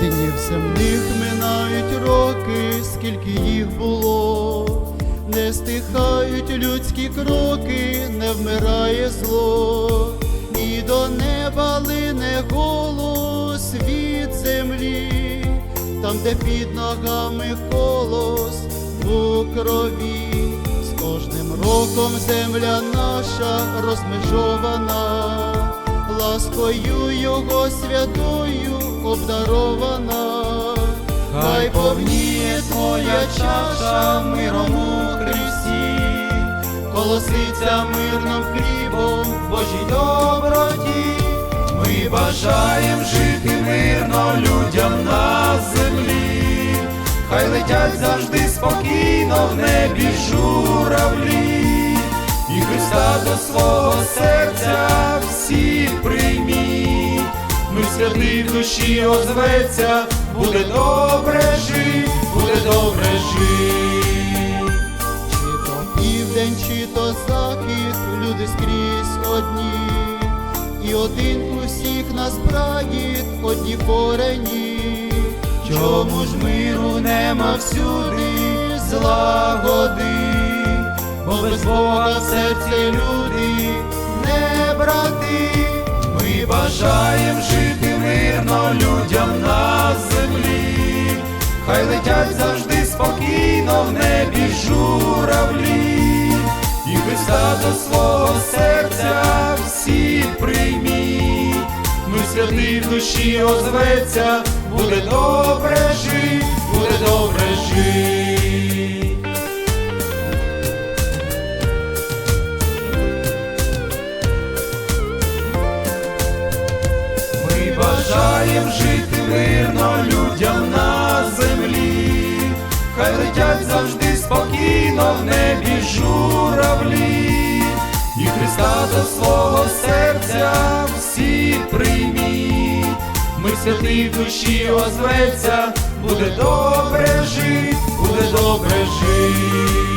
Днів земних минають роки, скільки їх було, не стихають людські кроки, не вмирає зло, і до неба лине голос від землі, там, де під ногами колос у крові, з кожним роком земля наша розмежована. Ласкою Його святою обдарована, хай повніє твоя чаша миром у Христі, колоситься мирним хлібом в Божій доброті. Ми бажаєм жити мирно людям на землі, хай летять завжди спокійно в небі журавлі, і Христа до свого святий в душі озветься, буде добре жить, буде добре жить. Чи то південь, чи то захід, люди скрізь одні, і один усіх нас прадід, одні корені. Чому ж миру нема всюди злагоди, бо без Бога в серці люди не брати. Ми бажаєм жити хай летять завжди спокійно в небі журавлі, і Христа до свого серця всі прийміть, ну святий в душі озветься, буде добре жить, буде добре жить. Бажаєм жити мирно людям летять завжди спокійно в небі журавлі, і Христа до свого серця всі прийміть, ми святий душі озветься, буде добре жить, буде добре жить.